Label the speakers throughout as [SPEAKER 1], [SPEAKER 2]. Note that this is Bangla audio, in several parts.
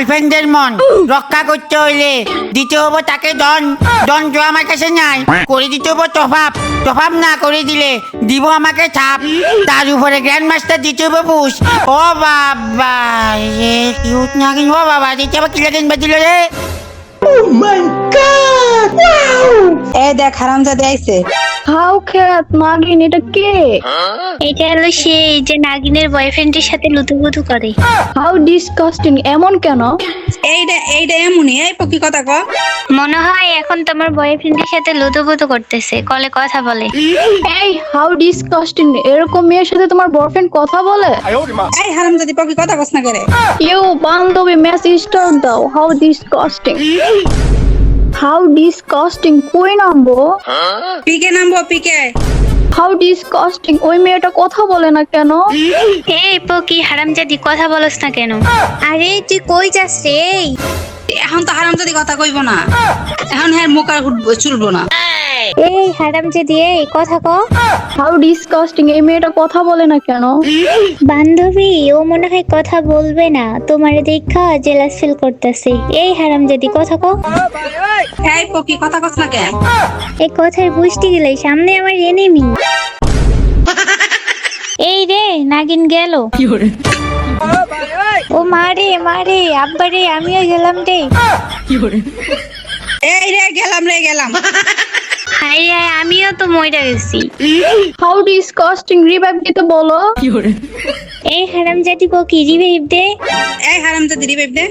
[SPEAKER 1] গার্লফ্রেন্ডের মন। রক্ষা করতে হইলে দিতে হব তাকে দন দন তো আমার কাছে নাই। করে দিতে হব তফাপ তফাপ না করে দিলে দিব আমাকে ছাপ। তার উপরে গ্র্যান্ড মাস্টার দিতে হবে পুষ। ও বাবা কিউট ও বাবা দিতে আবার কি লাগেন বাজিল রে।
[SPEAKER 2] এ দেখ হারামজাদে আইছে।
[SPEAKER 3] হাউ খেত নাগিন এটা কে?
[SPEAKER 4] এটা হলো সেই যে নাগিনের বয়ফ্রেন্ডের সাথে লুতুপুতু করে।
[SPEAKER 3] হাউ ডিসকাস্টিং এমন কেন?
[SPEAKER 2] এইটা এইটা এমনই এই পকি কথা ক।
[SPEAKER 4] মনে হয় এখন তোমার বয়ফ্রেন্ডের সাথে লুতুপুতু করতেছে কলে কথা বলে।
[SPEAKER 3] এই হাউ ডিসকাস্টিং এরকম মেয়ের সাথে তোমার বয়ফ্রেন্ড কথা বলে?
[SPEAKER 2] এই হারামজাদি পকি কথা কস না করে।
[SPEAKER 3] ইউ বান্ধবী মেসেজ দাও হাউ ডিসকাস্টিং। How disgusting. কই নামবো?
[SPEAKER 2] পিকে নামবো পিকে।
[SPEAKER 3] হাউ ডিসকাস্টিং ওই মেয়েটা কথা বলে না কেন?
[SPEAKER 4] এই পকি হারামজাদি কথা বলস না কেন? আরে তুই কই যাস রে? এই
[SPEAKER 2] এখন তো হারামজাদি কথা কইব না। এখন হ্যাঁ মুখ আর উঠবো চুলবো না।
[SPEAKER 4] এই হারামজাদি এই কথা ক।
[SPEAKER 3] হাউ ডিসকাস্টিং এই মেয়েটা কথা বলে না কেন?
[SPEAKER 4] বান্ধবী ও মনে হয় কথা বলবে না। তোমার দেখা জেলাস ফিল করতেছে। এই হারামজাদি কথা ক।
[SPEAKER 2] এই পকি কথা কস না কেন?
[SPEAKER 4] এই কথার বুঝতে গেলে সামনে আমার এনিমি এই রে নাগিন গেল। ও মারে মারে আব্বা রে আমিও গেলাম রে।
[SPEAKER 2] এই রে গেলাম রে গেলাম।
[SPEAKER 4] হাই হাই আমিও তো মইরা গেছি।
[SPEAKER 3] হাউ ডিসকাস্টিং রিভাইভ দিতে বলো।
[SPEAKER 4] এই হারামজাদি পকি রিভাইভ দে?
[SPEAKER 2] এই হারামজাদি রিবেব দে।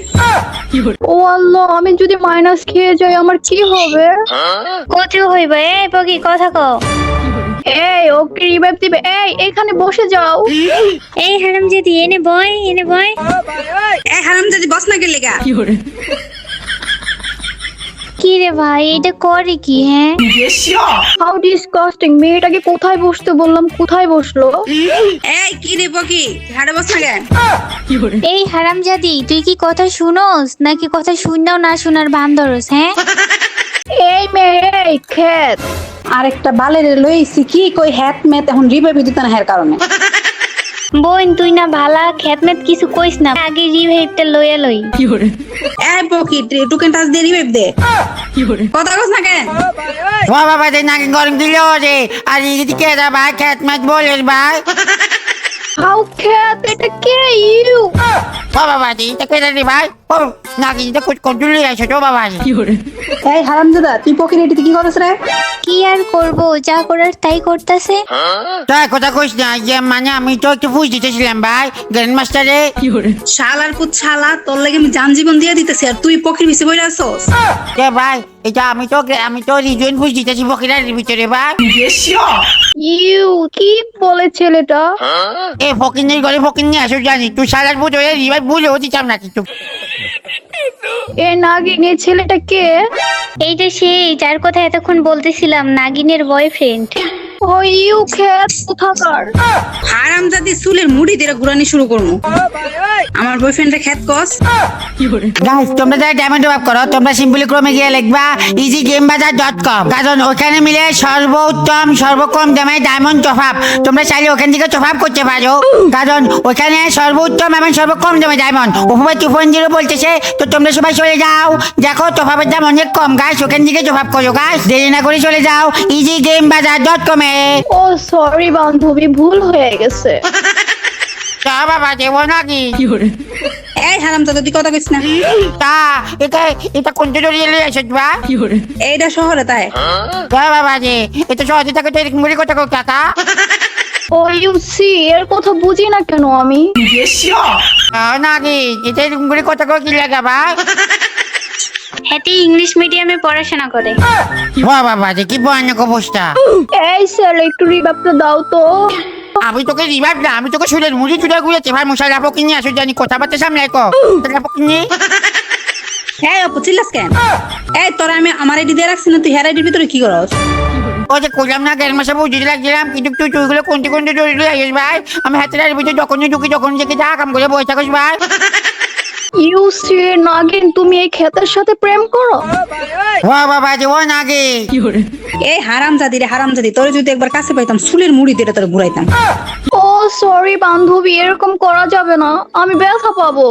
[SPEAKER 3] ও আল্লাহ আমি যদি মাইনাস খেয়ে যাই আমার কি হবে?
[SPEAKER 4] কচু হইব এই পকি কথা ক
[SPEAKER 3] এই ওকে রিভাইভ দিবে। এই এখানে বসে যাও।
[SPEAKER 4] এই হারামজাদি এনে বয় এনে বয়।
[SPEAKER 2] এই হারামজাদি বস না গেলে গা।
[SPEAKER 4] কি রে ভাই এটা করে কি হ্যাঁ?
[SPEAKER 3] হাউ ডিসকাস্টিং মেয়েটাকে কোথায় বসতে বললাম কোথায় বসল?
[SPEAKER 2] এই কি রে পকি হাড়ে বস কেন?
[SPEAKER 4] এই হারামজাদি তুই কি কথা শুনোস? নাকি কথা শুননাও না শোনার ভান ধরস হ্যাঁ?
[SPEAKER 3] এই মেয়ে এই খেত
[SPEAKER 2] আরেকটা বালের লইছি কি কই হ্যাট ম্যাট এখন রিবেব দিত না হের কারণে।
[SPEAKER 4] বোন তুই না ভালা খেতমেত কিছু কইস না। আগে রিভাইভটা লইয়া লই।
[SPEAKER 2] কি করে এ পকি টুকেন টাচ দিয়ে রিবেব দে। কথা কস না কেন?
[SPEAKER 1] ও বাবা রে নাকি গরম দিল রে আর এদিকে দা ভাই খেতমেত বলিস ভাই?
[SPEAKER 3] হাউ খেত এটা কে ইউ?
[SPEAKER 1] বাবা বাবা রে এটা কে রে ভাই। ও নাগিন এটা কোট কোট দিলে আছে তো বাবা।
[SPEAKER 2] এই হারামজাদা তুই পকি রেডিতে কি করছ রে?
[SPEAKER 4] কি আর করব? যা করার তাই করতেছে।
[SPEAKER 1] তাই কথা কইস না যে মানে আমি তো একটু বুঝ দিতেছিলাম ভাই গ্র্যান্ড মাস্টারে
[SPEAKER 2] শালার পুত শালা তোর লাগে আমি যান জীবন দিয়ে দিতেছি আর তুই পকির পিছে বইরা আছস
[SPEAKER 1] কে ভাই এটা আমি তো আমি তো রিজন বুঝ দিতেছি বকিরার ভিতরে ভাই।
[SPEAKER 3] ইউ কি বলে ছেলেটা?
[SPEAKER 1] এ ফকিনের ঘরে ফকিন নিয়ে আসো জানি। তুই সালার বুঝ হয়ে রিভাই বুঝেও দিতাম না কিছু
[SPEAKER 3] এ নাগিন এই ছেলেটা কে?
[SPEAKER 4] এইটা সেই যার কথা এতক্ষণ বলতেছিলাম নাগিনের বয়ফ্রেন্ড
[SPEAKER 3] ও খেত কোথাকার?
[SPEAKER 2] হারামজাদি চুলের মুড়ি দিয়ে ঘুরানি শুরু করব আমার বয়ফ্রেন্ডের খ্যাত কস।
[SPEAKER 1] গাইস তোমরা যারা ডায়মন্ড অফ করো তোমরা সিম্পলি ক্রমে গিয়ে লিখবা easy game bazaar dot com কারণ ওখানে মিলে সর্বোত্তম সর্বকম দামে ডায়মন্ড তোমরা চাইলে ওখান থেকে টপ করতে পারো। কারণ ওখানে সর্বোত্তম এবং সর্বকম দামে ডায়মন্ড উপরে টু পয়েন্ট জিরো বলতেছে তো তোমরা সবাই চলে যাও। দেখো টপাপের দাম অনেক কম। গাছ ওখান থেকে টপ করো। গাছ দেরি না করে চলে যাও। ইজি গেম বাজার ডট কমে
[SPEAKER 3] ও সরি বান্ধবী ভুল হয়ে গেছে।
[SPEAKER 1] তা বাবা দেবো নাকি
[SPEAKER 2] এই হারামজাদা তুই কথা কইস না।
[SPEAKER 1] তা এটা এটা কোন টিউটোরিয়ালে এসেছ বা?
[SPEAKER 2] এইটা শহরে তাই।
[SPEAKER 1] তা বাবা যে এটা সহজে থাকে তো এরকম করে কথা কও কাকা।
[SPEAKER 3] ও ইউ সি এর কথা বুঝি না কেন আমি?
[SPEAKER 1] আহ, নাকি এটা এরকম করে কথা কও কি লাগা বা
[SPEAKER 4] ইংলিশ মিডিয়ামে পড়াশোনা করে।
[SPEAKER 1] ও বাবা যে কি ভয়ানক অবস্থা।
[SPEAKER 3] এই ছেলে একটু রিভাবটা দাও তো।
[SPEAKER 1] আমি তোকে রিভাইভ না আমি তোকে সুরের মুড়ি চুড়ে ঘুরেছি ভাই মশাই রাপো কিনে আসো জানি কথাবার্তা সামলাই কো। রাপো কিনে।
[SPEAKER 2] এই অপু চিল্লাস কেন? এই তোরা আমি আমার আইডি দিয়ে রাখছি না তুই হের আইডির ভিতরে কি করস?
[SPEAKER 1] ও যে কইলাম না গেল মাসে বুঝতে লাগছিলাম কিন্তু তুই তুইগুলো কোনটি কোনটি জড়িয়ে আসিস ভাই। আমি হাতের ভিতরে যখনই ঢুকি যখন থেকে যা কাম করে বসে থাকিস ভাই।
[SPEAKER 3] ইউ সি নাগিন তুমি এই ক্ষেতের সাথে প্রেম করো?
[SPEAKER 1] ও বাবা যে ওই নাকি
[SPEAKER 2] এই হারাম জাদি রে হারাম জাদি তোরে যদি একবার কাছে পাইতাম চুলের মুড়ি দিয়ে তোরে ঘুরাইতাম।
[SPEAKER 3] ও সরি বান্ধবী এরকম করা যাবে না আমি ব্যথা পাবো।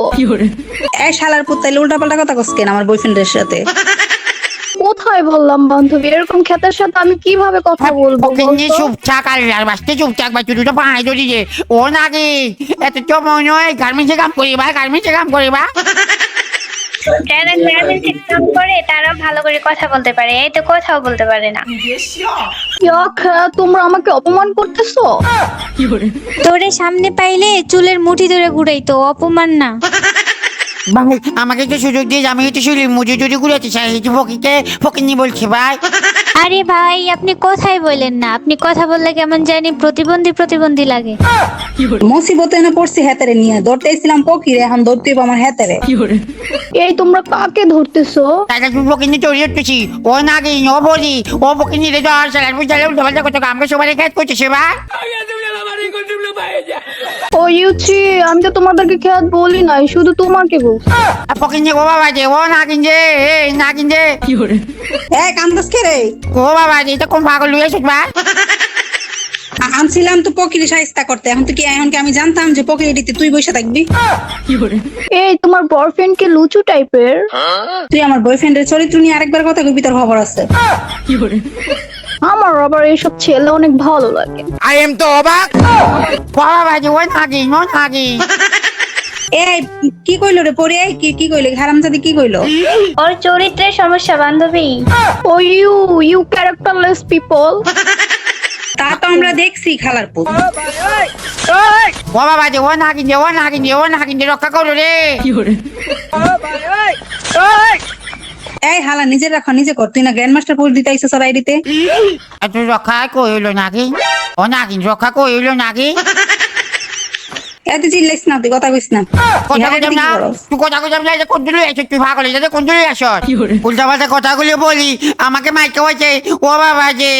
[SPEAKER 2] এই শালার পুত তাইলে উল্টা পাল্টা কথা কস কেন আমার বয়ফ্রেন্ডের সাথে?
[SPEAKER 3] কোথায় বললাম বান্ধবী? এরকম ক্ষেতের সাথে আমি কীভাবে কথা বলব
[SPEAKER 1] ওকে নিয়ে
[SPEAKER 3] বলতো?
[SPEAKER 1] চুপচাপ আর আর বাসতে চুপচাপ বা দুটো পাহাড়ে ধরি যে। ও নাকি এত তো মনে হয় গার্মেন্টসে কাম করিবা গার্মেন্টসে কাম করিবা
[SPEAKER 4] যারা কাম করে তারা ভালো করে কথা বলতে পারে। এই তো কথাও বলতে পারে না।
[SPEAKER 3] তোমরা আমাকে অপমান করতেছো?
[SPEAKER 4] তোরে সামনে পাইলে চুলের মুঠি ধরে ঘুরাইতো অপমান না।
[SPEAKER 1] ভাই আমাকে একটু সুযোগ দিয়ে আমি একটু শুলি মুজে যদি ঘুরেতে চাই ফকিকে ফকিনি বলছি ভাই।
[SPEAKER 4] আরে ভাই আপনি কথাই বলেন না। আপনি কথা বললে কেমন জানি প্রতিবন্ধী প্রতিবন্ধী লাগে।
[SPEAKER 2] মুসিবতে না পড়ছি হেতারে নিয়ে। ধরতে এসেছিলাম পকিরে এখন ধরতে হইবো আমার হেতারে।
[SPEAKER 3] এই তোমরা কাকে ধরতেছো?
[SPEAKER 1] তাই তুমি ফকিনি তৈরি হচ্ছি ও নাকি ও বলি ও ফকিনি রে তো আর স্যালার বুঝালে উল্টো পাল্টা কথা আমাকে সবাই কাজ করতেছে ভাই
[SPEAKER 3] ও ইউচি আমি তো তোমাদেরকে খেয়াল বলি নাই শুধু তোমাকে বলছি।
[SPEAKER 1] ফকিনি ও বাবা যে ও নাকি যে এই নাকি যে।
[SPEAKER 2] এই কান্দাস কে রে?
[SPEAKER 1] ও বাবা যে এটা কোন পাগল লুয়ে
[SPEAKER 2] আনছিলাম তো পকিরি সাহিস্তা করতে এখন তো কি এখন কি আমি জানতাম যে পকিরিটিতে তুই বসে থাকবি?
[SPEAKER 3] এই তোমার বয়ফ্রেন্ড কি লুচু টাইপের
[SPEAKER 2] তুই আমার বয়ফ্রেন্ডের চরিত্র নিয়ে আরেকবার কথা কবি তোর খবর আছে।
[SPEAKER 3] আমার আবার এইসব ছেলে অনেক ভালো লাগে।
[SPEAKER 1] আই এম তো অবাক ও বাবা যে ও নাকি ও নাকি
[SPEAKER 2] এই কি কইলো রে পরে এই কি কি কইলো? হারামজাদি কি কইলো?
[SPEAKER 4] ওর চরিত্রের সমস্যা বান্ধবী।
[SPEAKER 3] ও ইউ ইউ ক্যারেক্টারলেস পিপল
[SPEAKER 2] তা তো আমরা দেখছি খালার পুত।
[SPEAKER 1] ও বাবা যে ও নাকি যে ও নাকি যে ও যে রক্ষা করো রে।
[SPEAKER 2] এই হালা নিজে রাখো নিজে কর। তুই না গ্র্যান্ড মাস্টার পোস্ট দিতে আইসা সরাই দিতে
[SPEAKER 1] তুই রক্ষা কইল নাকি? ও নাকি রক্ষা কইল নাকি?
[SPEAKER 2] এত চিল্লাইস না তুই কথা কইস না।
[SPEAKER 1] কথা
[SPEAKER 2] ইহারে
[SPEAKER 1] না? তুই কথা কইতাম না কোন দূরে এসে তুই ভাগ হলে কোন দূরে আসর উল্টা পাল্টা কথাগুলো বলি আমাকে মাইকে হয়েছে ও বাবা যে